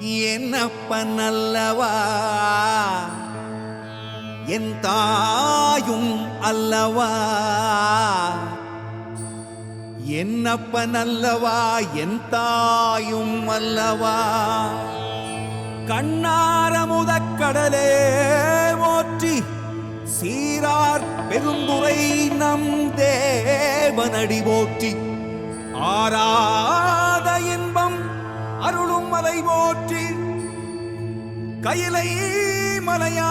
என்னப்ப நல்லவா என் தாயும் அல்லவா? என்னப்ப நல்லவா என் தாயும் அல்லவா? கண்ணாரமுத கடலே ஓற்றி சீரார் பெருந்துரை நம் தேவனடி போற்றி ஆராத மலை போற்றி கையிலை மலையா